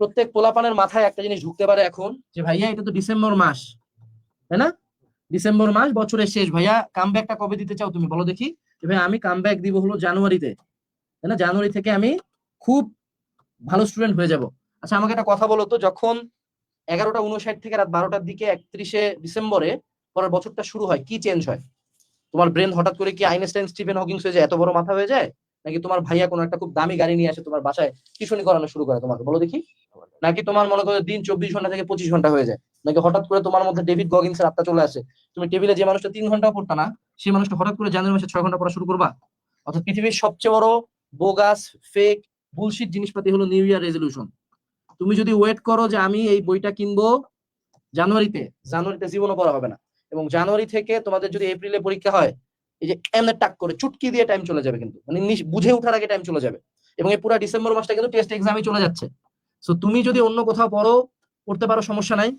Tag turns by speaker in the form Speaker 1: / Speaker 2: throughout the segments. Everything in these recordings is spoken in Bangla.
Speaker 1: প্রত্যেক পোলাপানের মাথায় একটা জিনিস ঢুকতে পারে এখন, যে ভাইয়া, এটা তো ডিসেম্বর মাস, তাই না? ডিসেম্বর মাস, বছরের শেষ। ভাইয়া কামব্যাকটা কবে দিতে চাও তুমি বলো দেখি। ভাই আমি কামব্যাক দিব হলো জানুয়ারিতে, তাই না? জানুয়ারি থেকে আমি খুব ভালো স্টুডেন্ট হয়ে যাব। আচ্ছা আমাকে একটা কথা বলো তো, যখন এগারোটা উনষাট থেকে রাত বারোটার দিকে একত্রিশে ডিসেম্বরে পরের বছরটা শুরু হয়, কি চেঞ্জ হয়? তোমার ব্রেন হঠাৎ করে কি আইনস্টাইন স্টিফেন হকিংস হয়ে যায়, এত বড় মাথা হয়ে যায়? নাকি তোমার ভাইয়া কোনো একটা খুব দামি গাড়ি নিয়ে আসে তোমার বাসায়, টিউশনি করানো শুরু করে তোমাকে? বলো দেখি। নাকি তোমার মনে করো দিন চব্বিশ ঘণ্টা থেকে পঁচিশ ঘণ্টা হয়ে যায়? নাকি হঠাৎ করে তোমার মধ্যে ডেভিড গগিন্সের আত্মা চলে আসে? তুমি টেবিলে যে মানুষটা তিন ঘণ্টা পড়তা না, সেই মানুষটা হঠাৎ করে জানুয়ারি মাসে ছয় ঘণ্টা পড়া শুরু করবা? অর্থাৎ পৃথিবীর সবচেয়ে বড় বোগাস ফেক বুলশিট জিনিসপাতি হলো নিউ ইয়ার রেজলিউশন তুমি যদি ওয়েট করো যে আমি এই বইটা কিনবো, জানুয়ারিতে জানুয়ারিতে জীবনও পড়া হবে না। এবং জানুয়ারি থেকে তোমাদের যদি এপ্রিলে পরীক্ষা হয়, এই যে এমনি টাক করে চুটকি দিয়ে টাইম চলে যাবে কিন্তু। মানে বুঝে ওঠার আগে টাইম চলে যাবে। এবং এই পুরো ডিসেম্বর মাসটা কিন্তু টেস্ট এক্সামে চলে যাচ্ছে। সো তুমি যদি অন্য কোথাও পড়ো, পড়তে পারো, সমস্যা নাই।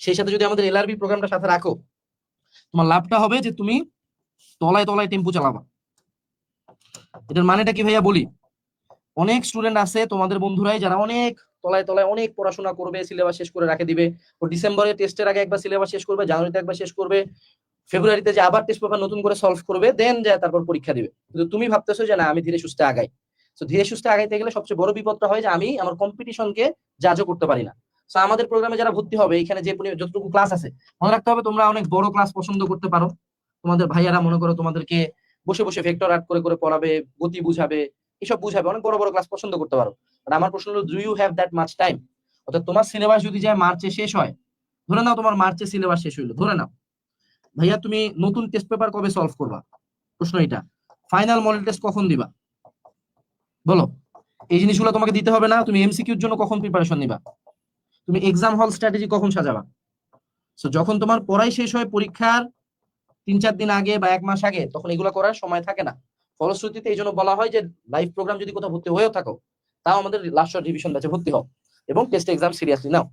Speaker 1: সেই সাথে যদি আমাদের এলআরবি প্রোগ্রামটা সাথে রাখো, তোমার লাভটা হবে যে তুমি তলায় তলায় টেম্পু চালাবা। এটার মানেটা কি ভাইয়া বলি? অনেক স্টুডেন্ট আছে, তোমাদের বন্ধুরাই, যারা অনেক তলায় তলায় অনেক পড়াশোনা করবে, সিলেবাস শেষ করে রাখে দিবে। ও ডিসেম্বরে টেস্টের আগে একবার সিলেবাস শেষ করবে, জানুয়ারিতে একবার শেষ করবে। ফেব্রুয়ারিতে যে আবার টেস্ট পেপার নতুন করে সলভ করবে দেন যায় তারপর পরীক্ষা দিবে। কিন্তু তুমি ভাবতেছো যে না, আমি ধীরে সুস্থে আগাই। তো ধীরে সুস্থে আগাইতে গেলে সবচেয়ে বড় বিপদটা হয় যে আমি আমার কম্পিটিশনকে জাজও করতে পারি না। তো আমাদের প্রোগ্রামে যারা ভর্তি হবে, এখানে যে যতটুকু ক্লাস আছে, মনে রাখতে হবে তোমরা অনেক বড় ক্লাস পছন্দ করতে পারো। তোমাদের ভাইয়ারা মনে করো তোমাদেরকে বসে বসে ভেক্টর আর্ট করে করে পড়াবে, গতি বুঝাবে, এসব বুঝাবে, অনেক বড় বড় ক্লাস পছন্দ করতে পারো। আর আমার প্রশ্ন হলো do you have that much time অর্থাৎ তোমার সিলেবাস যদি যায় মার্চে শেষ হয়, ধরে নাও তোমার মার্চে সিলেবাস শেষ হইল, ধরে নাও। ভাইয়া, তুমি নতুন টেস্ট পেপার কবে সলভ করবা? প্রশ্ন এটা। ফাইনাল মডেল টেস্ট কখন দিবা? বলো, এই জিনিসগুলো তোমাকে দিতে হবে না, তুমি এমসিকিউর জন্য কখন প্রিপারেশন নিবা? তুমি এক্সাম হল স্ট্র্যাটেজি কখন সাজাবা? সো যখন তোমার পড়াই শেষ হয় পরীক্ষার তিন চার দিন আগে বা এক মাস আগে, তখন এগুলো করার সময় থাকে না। ফলশ্রুতিতে এই জন্য বলা হয় যে লাইভ প্রোগ্রাম যদি কোথাও ভর্তি হয়েও থাকো, তাও আমাদের লাস্ট রিভিশন ব্যাচে ভর্তি হও এবং টেস্ট এক্সাম সিরিয়াসলি নাও।